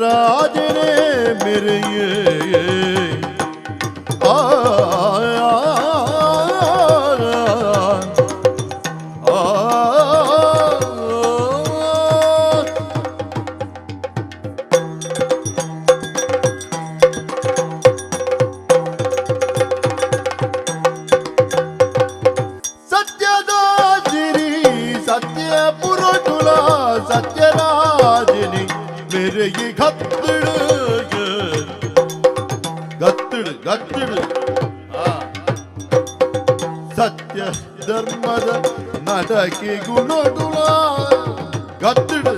ராஜே ಸತ್ಯ ಧರ್ಮದ ನಡಕೆ ಗುಣಗುಣ ಗತ್ತಿಡು.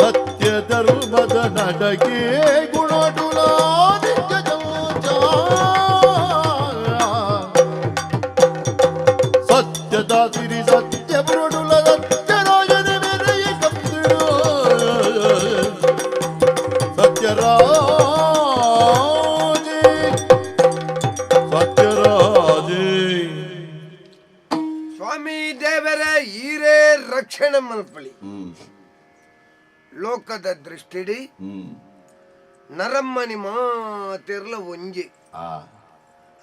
ಸತ್ಯ ಧರ್ಮದ ನಡಕೆ ಗುಣಗುಣ ಸತ್ಯದ ಸಿರಿ ಸತ್ಯ ಲೋಕದ ದೃಷ್ಟಿಡಿ ಹ್ಮ್ ನರಮ್ಮನಿ ಮಾತಿರ್ಲ ಒಂಜಿ ಆ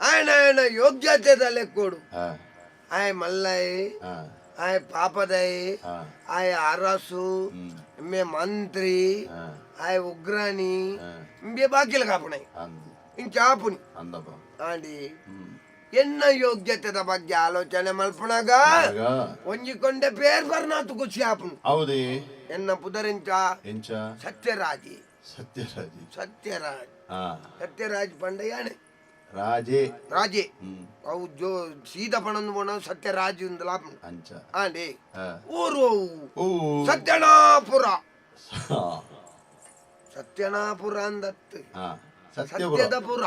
ఆయన ఆయన ಯೋಗ್ಯತೆದಲ್ಲೇ ಕೊಡು ಆ ಆಯ್ ಮಲ್ಲೈ ಆ ಆಯ್ ಪಾಪದೈ ಆ ಆಯ್ ಅರಸು ಹ್ಮ್ ಇಂಬೆ ಮಂತ್ರಿ ಆ ಆಯ್ ಉಗ್ರಾನಿ ఆ, ఇంబే బాకీలు కాపునాయి అంది ఇంచాపుని అందప్ప ఆండి ಹ್ಮ್ ಎನ್ನ ಯೋಗ್ಯತೆದ ಬಗ್ಗೆ ಆಲೋಚನೆ ಮಲ್ಪನಾಗ ಆಗ ಒಂಜಿಕೊಂಡೆ ಪೇರ್ ಬರ್ನಾತು ಖುಷಿ ಆಪುನು ಹೌದೇ. ಎನ್ನ ಪುದರಿಂಚ? ಎಂಚ? ಸತ್ಯರಾಜಿ. ಸತ್ಯರಾಜಿ. ಸತ್ಯರಾಜ್. ಸತ್ಯರಾಜ್ ಪಂಡಯಾಣೆ ರಾಜೇ. ರಾಜೇ. ಅವು ಜೋ ಸೀದ ಪಣಂದು ಬಣ ಸತ್ಯರಾಜ್ ಒಂದು ಲಾಭ ಅಂಚ. ಆಂಡೆ. ಆ. ಊರು ಸತ್ಯನಾಪುರ. ಸತ್ಯನಾಪುರ ಅಂದತ್ತು. ಸತ್ಯದ ಪುರ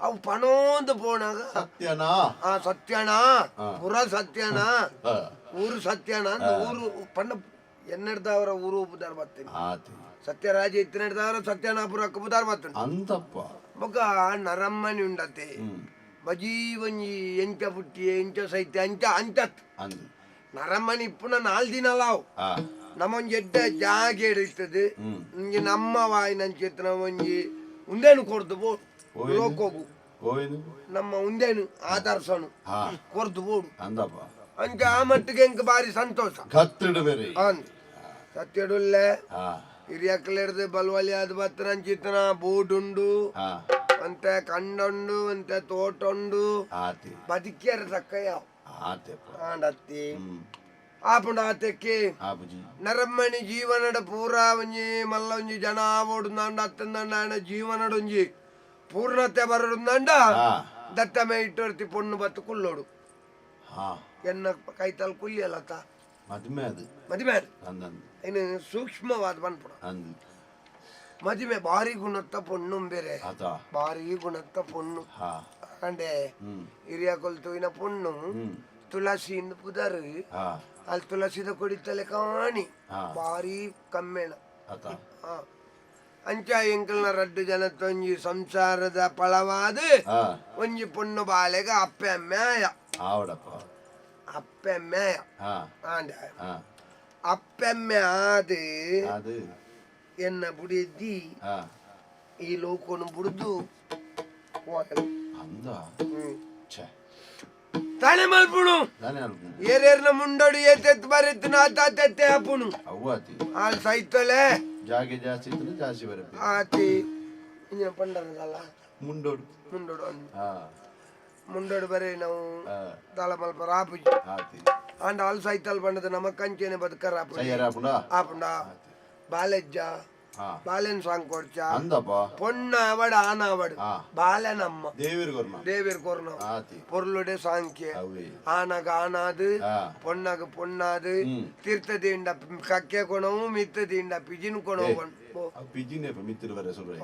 ಅಂದಿ ಅವು ಪಣೋಂದು ಪೋಣಾಗ ಸತ್ಯನಾ ಆ ಸತ್ಯನ ಆ. ಪುರ ಸತ್ಯನ ಆ, ಊರು ಸತ್ಯನ ಅಂತ ಊರು ಪಣ್ಣ ಎನ್ನೆಡ್ದವರ ಊರು ಉಪದಾರ ಬರ್ತೀನಿ ಆತಿ ಸತ್ಯರಾಜ ಇತ್ತಿನೆಡ್ದವರ ಸತ್ಯನಾಪುರಕ್ಕೆ ಉಪದಾರ ಬರ್ತೀನಿ ಅಂತಪ್ಪ ಮಗ ನರಮ್ಮನಿ ಉಂಡತೆ ಹ್ಮ್ ಬಜಿ ಒಂಜಿ ಎಂಚ ಪುಟ್ಟಿ ಎಂಚ ಸೈತ್ಯ ಅಂಚ ಅಂಚತ್ ಅಂದಿ ನರಮ್ಮನಿ ಇಪ್ಪುನ ನಾಲ್ ದಿನಲಾವ್ ಆ ನಮ್ಮೊಂಜಿ ಎಡ್ಡ ಜಾಗೆ ಇರ್ತದೆ ಹ್ಮ್ ಒಂಜಿ ನಮ್ಮ ವಾಯಿನಂಚೆತ್ತನ ಒಂಜಿ ಉಂದೇನು ಕೊರ್ದು ಬೋಡು ಓಯ್. ಲೋಕೋಗು ಹೋಯ್ನು ನಮ್ಮ ಉಂದೇನು ಆದರ್ಶನು ಹಾ ಕೊರ್ದು ಬೋಡು ಅಂದಪ್ಪ ಅಂಚ ಆ ಮಟ್ಟಿಗೆ ಎಂಕ್ ಬಾರಿ ಸಂತೋಷ ಕತ್ತಿಡು ಬೇರೆ ಅಂದ್ ಸತ್ಯಡುಲ್ಲೆ ಹಾ ಹಿರಿಯಕ್ಕಲೆಡ್ದು ಬಲ್ವಲಿ ಆದ ಬತ್ತರಂಚಿತ್ತನ ಬೂಡುಂಡು ಹಾ ಅಂತೆ ಕಂಡುಂಡು ಅಂತೆ ತೋಟುಂಡು ಆತಿ ಬದುಕ್ಯಾರ ತಕ್ಕಯ್ಯ ಆತೆಪ್ಪ ಆಂಡತ್ತಿ ಹ್ಮ್ ಆಪುಂಡ ಆತೆಕ್ಕೆ ಆಬುಜಿ ನರಮ್ಮಣಿ ಜೀವನಡ ಪೂರ ಒಂಜಿ ಮಲ್ಲ ಒಂಜಿ ಜನ ಓಡುಂದಾಂಡ ಅತ್ತಂದಾಂಡ ಆಯನ ಪೂರ್ಣತೆ ಬರೋಡುಂದಾಂಡ ಹಾ. ದತ್ತಮೆ ಇಟ್ಟೊರ್ತಿ ಪೊಣ್ಣು ಬತ್ತು ಕುಲ್ಲೋಡು ಹಾ. ಎನ್ನ ಕೈತಲ್ ಕುಲ್ಲಿ ಅಲ್ಲತ್ತ ಮದುವೆ ಅದು. ಮದುವೆ ಅಂದಂದು ಇನ್ನು ಸೂಕ್ಷ್ಮವಾದ ಬಂದ್ಬಿಡ ಅಂದು ಮದುವೆ ಭಾರಿ ಗುಣತ್ತ ಪೊಣ್ಣು ಬೇರೆ ಆತ. ಭಾರಿ ಗುಣತ್ತ ಪೊಣ್ಣು. ಹಾ. ಅಂಡೆ ಹ್ಮ್. ಹಿರಿಯ ಕೊಲ್ತುವಿನ ಪೊಣ್ಣು. ಹ್ಮ್. ತುಳಸಿಯಿಂದ ಪುದರ್. ಅಲ್ ಅಲ್ಲಿ ತುಳಸಿದ ಕುಡಿತಲೆ ಕಾಣಿ. ಹಾ. ಭಾರಿ ಕಮ್ಮೆಣ. ಆತ ಆ. ಅಂಚ ಎಂಕಲ್ನ ರಡ್ಡು ಜನ ಒಂಜಿ ಸಂಸಾರದ ಫಲವಾದ ಹಾ ಒಂಜಿ ಪೊಣ್ಣು ಬಾಲೆಗ ಅಪ್ಪೆ ಮ್ಯಾಯ ಆವಡಪ್ಪ ಅಪ್ಪೆ ಮ್ಯಾಯ ಹಾ ಆಂಡ ಹಾ ಅಪ್ಪೆಮ್ಮೆ ಆದ ಅದು ಎನ್ನ ಬುಡಿದ್ದಿ ಹಾ ಈ ಲೋಕನು ಬುಡ್ದು ಅಂದ ಛೆ ತಾನೆ ಮಲ್ಪುಣು ನಾನೇ ಅನ್ಕೊಂಡು ಏರೇರ್ನ ಮುಂಡೋಡು ಏತೆತ್ ಬರೆತ್ ನಾತ ತೆತ್ತೆ ಹಾಪುಣು ಅವ್ವಾತಿ ಆಲ್ ಸೈತಲೆ ಜಾಗೆ ಜಾಸ್ತಿ ಇದ್ರೆ ಜಾಸ್ತಿ ಬರುತ್ತೆ. ಆತಿ ಇನ್ನ ಪಂಡರಲ್ಲ ಮುಂಡೋಡು. ಮುಂಡೋಡು ಹಾ. ಮುಂಡೋಡು ಬರೀ ನಾವು ಹಾ. ತಲ ಮಲ್ಪ ರಾಪುಜಿ ಆತಿ ಆಂಡ ಆಲ್ ಸೈತಲ್ ಬಂಡದ ನಮ್ಮ ಕಂಚೆನೆ ಬದುಕ ರಾಪುಜಿ. ಸಯ್ಯಾರ ಪುಂಡ ಆಪುಂಡ ಬಾಲೆಜ್ಜ ಹಾ ಬಾಲೆನ್ ಸಾಂಗ್ ಕೊಡ್ಚ అందప్పా పొన్న ఆవడ ఆనావడు ఆ బాలనమ్మ దేవిరి కొరమ దేవేరు కొరను ఆతి పొర్లుడే సాంఖ్య అవి ఆనగ ఆనాదు ఆ పొన్నగ పొన్నాదు ఉమ్. ತೀರ್ಥದಿಂದ ಕಕ್ಕೆ ಕೊಣವು ಮಿತ್ತದಿಂದ ಪಿಜಿನ್ ಕೊಣವು పిజినే మిత్తిరు వరే సురే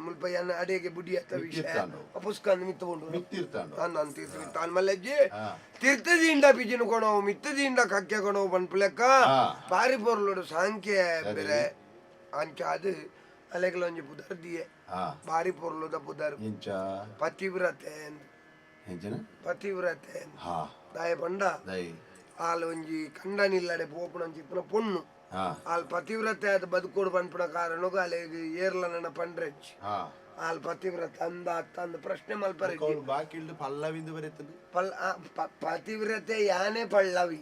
ಮುಲ್ಪ ಎನ್ನ ಅಡಿಗೆ ಬುಡಿ ಅತ್ತ ವಿಷಯ ಮಿತ್ತಿರ್ತಾಂಡು. ಪುಸ್ತಕ ಮಿತ್ತುಕೊಂಡು మిత్తిర్తాండు ನಾನು ತೀರ್ಥ ಮಿತ್ತ ಮಲ್ಲಜ್ಜಿ ఆ ತೀರ್ಥದಿಂದ ಪಿಜಿನ್ ಕೊಣವು ಮಿತ್ತದಿಂದ ಕಕ್ಕೆ ಕೊಣವು ಪನ್ಪುಲೆಕ್ಕ ఆ ಬಾರಿ ಪೊರ್ಲುಡು ಸಾಂಖ್ಯ ಬೇರೆ ಅಂಚಾದು ಅಲೆಗಳೊಂಜಿ ಪುದರ್ ದಿಯೆ ಬಾರಿ ಪೊರ್ಲುದ ಪುದರ್. ಪತಿವ್ರತೆ ಪತಿವ್ರತೆ ದಾಯ ಪಂಡ. ಆಲ್ ಒಂಜಿ ಕಂಡನಿಲ್ಲಡೆ ಪೋಪುನಂಚಿ ಪುನ ಪೊಣ್ಣು ಆಲ್ ಪತಿವ್ರತೆ ಅದು ಬದುಕೋಡು ಪನ್ಪುನ ಕಾರಣಗೂ ಅಲ್ಲಿ ಏರ್ಲ ನನ್ನ ಪಂಡ್ರೆಚ್ಚಿ ಆಲ್ ಪತಿವ್ರತ ಅಂದ ಅತ್ತ ಅಂದ ಪ್ರಶ್ನೆ ಮಲ್ಪರೆ ಬಾಕಿ ಪಲ್ಲವಿಂದು ಬರೀತದೆ ಪಲ್ ಪತಿವ್ರತೆ ಯಾನೇ ಪಲ್ಲವಿ.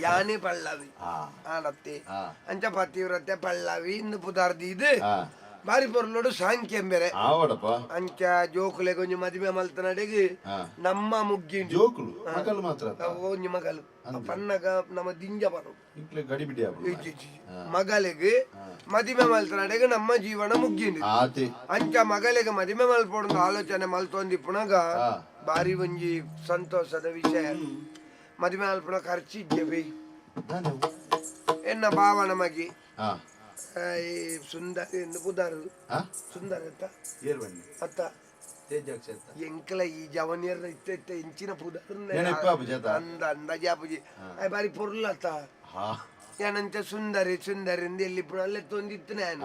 ಯಾನೆ ಪಳ್ಳವಿ ಆ. ಆಡತ್ತೆ. ಆ. ಅಂಚ ಪತಿವ್ರತೆ ಪಲ್ಲವಿ ಪುದಾರ್ದಿ ಇದು. ಆ. ಬಾರಿ ಪೊರ್ಲೋಡು ಸಾಂಖ್ಯಂ ಬೇರೆ ಆವಡಪ್ಪ. ಅಂಚ ಜೋಕುಲೆ ಕೊಂಚ ಮದುವೆ ಮಲ್ತನಡೆಗೆ ನಮ್ಮ ಮುಗ್ಗಿ ಜೋಕುಲು ಮಗಲು ಮಾತ್ರ ಒಂಜಿ ಮಗಲು ಪನ್ನಗ ನಮ್ಮ ದಿಂಜ ಬರು. ಮಗಲಿಗೆ ಮದುವೆ ಮಲ್ತನಡೆಗೆ ನಮ್ಮ ಜೀವನ ಮುಗ್ಗಿಂಡು ಆತಿ. ಅಂಚ ಮಗಲಿಗೆ ಮದುವೆ ಮಲ್ಪೊಂದು ಆಲೋಚನೆ ಮಲ್ತೊಂದಿ ಪುನಗ ಬಾರಿ ಒಂಜಿ ಸಂತೋಷದ ವಿಷಯ. ಮದುವೆ ಮಲ್ಪುನ ಖರ್ಚಿದ್ದೇವೆ ನಾನು. ಎನ್ನ ಭಾವ ನಮಗೆ? ಈ ಸುಂದರ ಎಂದು ಕುದಾರು ಆ? ಸುಂದರ ಅತ್ತ? ಅತ್ತ ಎಂಕಲ ಈ ಜವನಿಯರ ಇತ್ತ ಇತ್ತ ಇಂಚಿನ ಪುದಾರು ನೆನಪ ಬುಜಾತ ಅಂದ ಅಂದ ಜಾಪುಜಿ ಅಯ್ಯ ಬಾರಿ ಪೊರ್ಲತ್ತ ಹಾ. ಏನಂಚ ಸುಂದರಿ ಸುಂದರಿ ಎಂದು ಎಲ್ಲಿ ಪುಣ ಅಲ್ಲೇ ತೊಂದಿತ್ತು ನಾನು.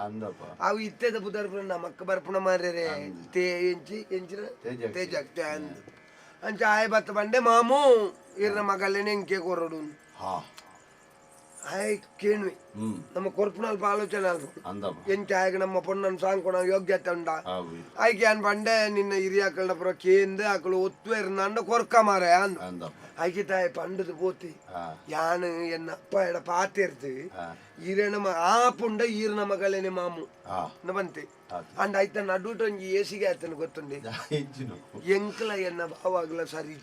ಅವು ಇತ್ತದ ಪುದಾರ್ ಪುಣ ನಮಕ್ಕ ಬರ್ಪುಣ ಮಾರ್ರೆ ತೇ ಎಂಚಿ ಎಂಚಿನ. ತೇಜಾಕ್ತೆ ಅಂದು. ಅಂಚ ಆಯ್ ಬತ್ತ ಬಂಡೆ ಮಾಮು ಇರ್ನ ಮಗಲ್ಲೇನೆ ಎಂಕೆ ಕೊರಡು ಹಾ ಆಯ್ ಕೇಣ್ವಿ ಹ್ಮ್. ನಮ್ಮ ಕೊರ್ಪುನಲ್ಪ ಆಲೋಚನೆ ಅದು. ಎಂಚ ಆಯ್ಗ ನಮ್ಮ ಸಾಂಗ್ ಕೊಡ ಯೋಗ್ಯತೆ ಉಂಡ ಆಯ್ಕೆ ಅನ್ ಬಂಡೆ ನಿನ್ನ ಹಿರಿಯಾಕಳ ಪುರ ಕೇಂದ ಆಕಳು ಒತ್ತು ಇರ್ನಂಡ ಕೊರ್ಕ ಮಾರ ಅಂದ. ಆಯ್ಕೆ ತಾಯಿ ಪಂಡದು ಪೋತಿ ಯಾನು ಎನ್ನ ಅಪ್ಪ ಎಡ ಪಾತಿ ಇರ್ತೀವಿ ಈರೇನ ಮ ಆ ಪುಂಡ ಈರ್ನ ಮಗಳೇನೆ ಮಾಮು. ಬಂತಿ. ಅಂಡ್ ಆಯ್ತ ನಡುಟ ಒಂಜಿ ಏಸಿಗೆ ಆಯ್ತನ ಗೊತ್ತುಂಡಿ ಎಂಕಲ ಎನ್ನ ಭಾವಾಗ್ಲ ಸರಿ.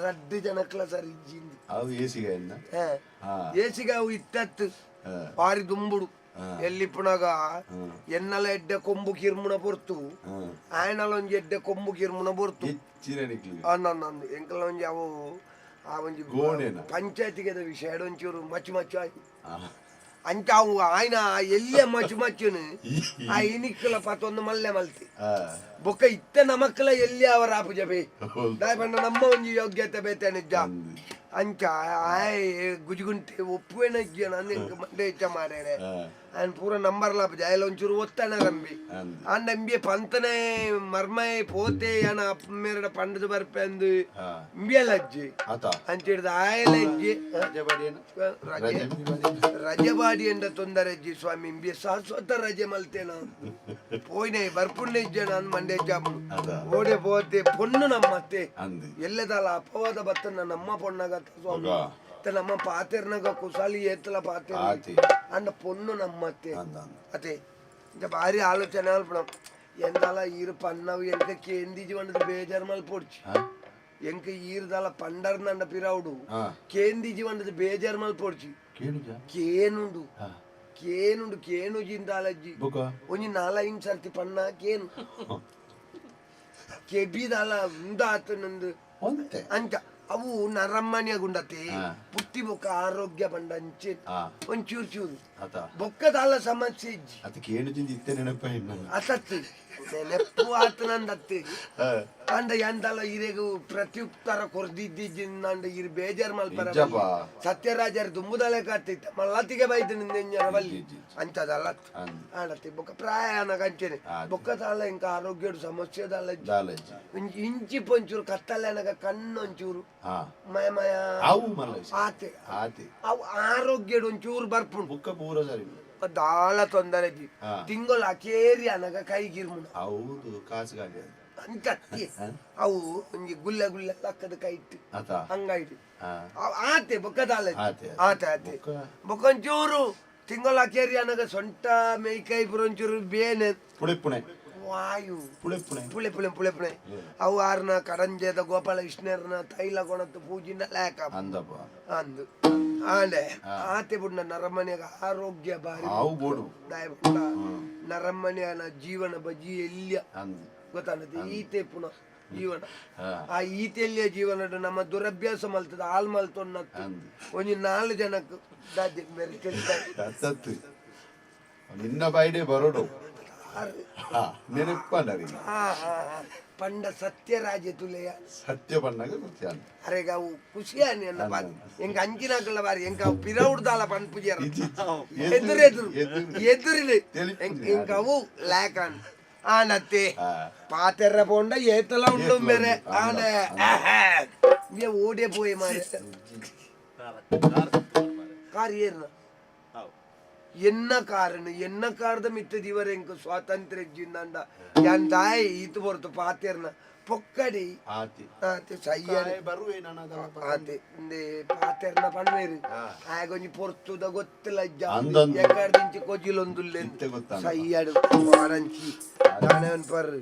ರಡ್ಡು ಜನಕ್ಲ ಸರಿಜ್ಜಿಂది ಅವು ಏಸಿಗೆ ಎನ್ನ ಹಾ ಹಾ ಏಸಿಗೆ ಅವು ಇತ್ತತ್ತು ಹಾ ಪಾರಿ ದುಂಬುಡು ಹಾ. ಎಲ್ಲಿ ಪುನಗ ಹ್ಮ್. ಎನ್ನಲ ಎಡ್ಡೆ ಕೊಂಬು ಕಿರ್ಮುನ ಪೊರ್ತು ಹ್ಮ್ ಆಯನಲ ಒಂಜಿ ಎಡ್ಡೆ ಕೊಂಬು ಕಿರ್ಮುನ ಪೊರ್ತು ಹೆಚ್ಚಿನ ನಿಕ್ಲಿ ಅನ್ನೊಂದು ಎಂಕಲ ಒಂಜಿ ಅವು ಆ ಒಂಜಿ ಗೋಣೆನ? ಪಂಚಾಯತಿಗೆ ವಿಷಯ ಒಂಚೂರು ಮಚ್ಚು ಮಚ್ಚು ಆಯ್ತು ಆ ಅಂಚ ಅವು ఆయన ಎಲ್ಲಿಯ ಮಚ್ಚು ಮಚ್ಚುನು ಆ ಇನಿಕ್ಕಲ ಪತ್ತೊಂದು ಮಲ್ಲೆ ಮಲ್ತಿ ಆ ಬೊಕ್ಕ ಇತ್ತ ನಮಕ್ಕಲ ಎಲ್ಲಿ ಅವರ ಆಪುಜ ಬೇ ದಾಯ್ ಪಂಡ ನಮ್ಮ ಒಂಜಿ ಯೋಗ್ಯತೆ ಬೇತೆ ನಿಜ ಅಂದು. ಅಂಚ ಆಯ್ ಗುಜುಗುಂಟೆ ಒಪ್ಪುವೆನ ಇಜ್ಜನ ನಿಂಗೆ ಮಂಡೆ ಇಚ್ಚ ಮಾರೇರೆ ಆ ಅಂಡ್ ಪೂರ ನಂಬರ್ ಲಾಪ ಜಾಯಲ ಒಂಚೂರು ಓದ್ತಾನ ನಂಬಿ ಅಂಡ್ ಅಂಬಿಯ ಪಂತನೆ ಮರ್ಮ ಪೋತೆ ಮೇರಡ ಪಂಡದ ಬರ್ಪೆ ಅಂದು. ಅಂಬಿಯಲ್ಲಜ್ಜಿ ಅಂತ ಹೇಳಿದ ಆಯಲ ಅಜ್ಜಿ ರಜಬಾಡಿ ಎಂದ ತೊಂದರೆಜ್ಜಿ ಸ್ವಾಮಿ. ಅಂಬಿಯ ಸಹಸ್ವತ ರಜೆ ಮಲ್ತೇನ ಹೋಯ್ನ ಬರ್ಪುಣ್ಣ ಇಜ್ಜೆ ನಾನ್ ಮಂಡೆ ಚಾಪು ಓಡೆ ಪೋತೆ ಪೊಣ್ಣು ನಮ್ಮತ್ತೆ. ಎಲ್ಲದಲ್ಲ ಅಪವಾದ ಬತ್ತ ನಮ್ಮ ಪೊಣ್ಣಾಗ ಸ್ವಾಮಿ. ನಮ್ಮ ಪಾತೆರ್ನೆಗ ಕುಸಾಲಿ ಏತ್ಲ ಪಾತೆರ್ತೆ ಅಂಡ ಪೊನ್ನು ನಮ್ಮತ್ತೆ ಅತೆ ಇಂಟ ಬಾರಿ ಆಲೋಚನೆ ಮಲ್ಪನ ಎಂದಲ ಇರ್ ಪನ್ನ ಅವು ಕೇಂದಿಜಿ ಪಂಡದ್ ಬೇಜಾರ್ ಮಲ್ ಪೊಡ್ಚಿ. ಎಂಕ್ ಇರ್ದಲ ಪಂಡರ್ನ್ ಆಂಡ ಕೇಂದಿಜಿ ಪಂಡದ್ ಬೇಜಾರ್ ಮಲ್ ಪೊಡ್ಚಿ. ಕೇನ್ ಉಂಡು ಕೇನು ಉಂಡು ಕೇನ್ ಜಿಂದಾಲಜಿ ಒಂಜಿ ನಾಲ ಸರ್ತಿ ಪನ್ನ ಕೇನ್. ಕೆಬೀ ದಲ ಅಂತ ಅಂಟ ಅವು ನರಮ್ಮನಿಯ ಗುಂಡಾತೆ ಪುಟ್ಟಿ ಬೊಕ್ಕ ಆರೋಗ್ಯ ಬಂಡ ಅಂಚೆ ಆ. ಒಂಚೂರು ಚೂರು. ಆತ. ಬೊಕ್ಕದಾಲ ಸಮಸ್ಯೆ ಇಜ್ಜಿ. ಅದಕ್ಕೆ ಏನು ಜಿಂದ ಇತ್ತೆ ನೆನಪ ಇನ್ನ ಅತತ್ತು ನೆನಪು ಆತನಂದತ್ತು ಆ. ಅಂಡ ಎಂದಲ್ಲ ಇರೆಗು ಪ್ರತ್ಯುತ್ತರ ಕೊರ್ದಿದ್ದಿಜ್ಜಿಂದ ಇರ್ ಬೇಜಾರ್ ಮಲ್ಪರ ನಿಜಪ್ಪ. ಸತ್ಯರಾಜರ ದುಂಬುದಲೆ ಕತ್ತಿತ್ತ ಮಲ್ಲತ್ತಿಗೆ ಬೈತು ನಿಂದೆಂಜನ ಬಲ್ಲಿ. G, G, G. ಅಂಚದಲ್ಲ ಅಂದ್. ಆಡತ್ತೆ. ಬೊಕ್ಕ ಪ್ರಾಯಣ ಕಂಚನೆ. ಬೊಕ್ಕದಲ್ಲ ಬೊಕ್ಕದಾಲ ಇಂಕ ಆರೋಗ್ಯಡು ಸಮಸ್ಯೆದಲ್ಲ ದಾಲಜ್ಜಿ ಇಂಚಿ ಪೊಂಚೂರು ಕತ್ತಲೆನಗ ಕಣ್ಣೊಂಚೂರು. ಒಂಚೂರು ಮಯ ಮಯ ಅವು ಮಲ್ಲ ಆತೆ. ಆತಿ. ಅವು ಆರೋಗ್ಯ ಒಂಚೂರು ಬರ್ಪುಂಡು ಬುಕ್ಕ ಪೂರ ಸರಿ ದಾಳ ತೊಂದರೆ. ತಿಂಗಳು ಅಕೇರಿ ಅನಗ ಕೈಗಿರ್ಮುಣ ಹೌದು ಕಾಸು ಗಾಡಿ? ಅವು ಒಂಜಿ ಗುಲ್ಲ ಗುಲ್ಲ ಲಕ್ಕದ ಕೈ ಇಟ್ಟು. ಹಂಗಾಯ್ತು ಆತೆ ಬೊಕ್ಕದಾಲ ಆತೆ ಆತೆ. ಆತೆ ಬುಕ್ಕ. ಬೊಕ್ಕೊಂಚೂರು ತಿಂಗಳ ಅಕೇರಿ ಅನಗ ಸೊಂಟ ಮೇಯ್ಕೈ ಬುರೊಂಚೂರು ಬೇನೆ. ಪುಣೆ ಪುಣೆ. ವಾಯು. ಪುಳೆ ಪುಳೆ. ಪುಳೆ ಪುಳೆ ಅವು ಆರ್ನ ಕರಂಜದ ಗೋಪಾಲ ವಿಷ್ಣರ್ನ ತೈಲ ಕೊಣತ್ತು ಪೂಜಿನ ಲೇಕ ಅಂದು. ಆಂಡೆ ಆತೆ ಬುಡ್ನ ನರಮನೆಗ ಆರೋಗ್ಯ ಬಾರಿ ಅವು ಬೋಡು ದಾಯ ಬುಡ್ಡ ನರಮನೆಯನ ಜೀವನ ಬಜಿ ಎಲ್ಲಿಯ? ಗೊತ್ತಾನದು ಈತೆ ಪುನಃ ಜೀವನ. ಆ ಈತೆಯಲ್ಲಿಯ ಜೀವನ ನಮ್ಮ ದುರಭ್ಯಾಸ ಮಲ್ತದ ಆಲ್ ಮಲ್ತೊನ್ನತ್ತು. ಒಂಜಿ ನಾಲ್ ಜನಕ್ಕೆ ದಾದಿ ಮೇರೆ ತಿಳಿತಾರೆ ಅತ್ತತ್ತು ನಿನ್ನ ಬೈಡೆ ಬರೋಡು. ಹಾ ನೆನಪಂಡರಿ ಹಾ ಹಾ ಹಾ ಪಂಡ ಸತ್ಯರಾಜ ತುಲೆಯ ಸತ್ಯ ಬಣ್ಣಗ ಗೊತ್ತಿ ಅಂತ ಅರೆಗ ಅವು ಖುಷಿಯಾನಿ ಅನ್ನ ಬಾರಿ ಎಂಗ ಅಂಚಿನಾಕಲ್ಲ ಬಾರಿ ಎಂಗ ಅವು ಪಿರೌಡ್ದಾಲ ಪನ್ಪುಜರ ಎದುರು ಎದುರು ಎದುರಿಲಿ తెలిసింది. ಎಂಗ ಅವು ಲ್ಯಾಕನ್ ಆನತ್ತೆ ఆ పాతెర్ర పోండ ఏతల ఉండు మేరే ఆనే ఇవే ఓడే పోయి మరి ಕಾರ್ ಏರ್ನ ಎನ್ನ ಕಾರಣ ಎನ್ನ ಕಾರದ ಮಿತ್ತ ದಿವರ ಎಂಕ ಸ್ವಾತಂತ್ರ್ಯ ಜಿಂದಂಡ ಯಾನ್ ದಾಯ್ ಈತು ಬರ್ತು ಪಾತೆರ್ನ ಪೊಕ್ಕಡಿ. ಆತಿ. ನಾನು ಆತೆ ಇಂದೆ ಪಾತೆರ್ನ ಪಣ್ವೇರು ಹಾ. ಆಗೊಂಜಿ ಪೊರ್ತುದ ಗೊತ್ತಿಲ್ಲ ಅಂದಂದು. ಎಕ್ಕಡ್ದಿಂಚಿ ಕೊಜಿಲೊಂದುಲ್ಲೆ ಸಯ್ಯಡು ಮಾರಂಚಿ ನಾನೇ ಪರ್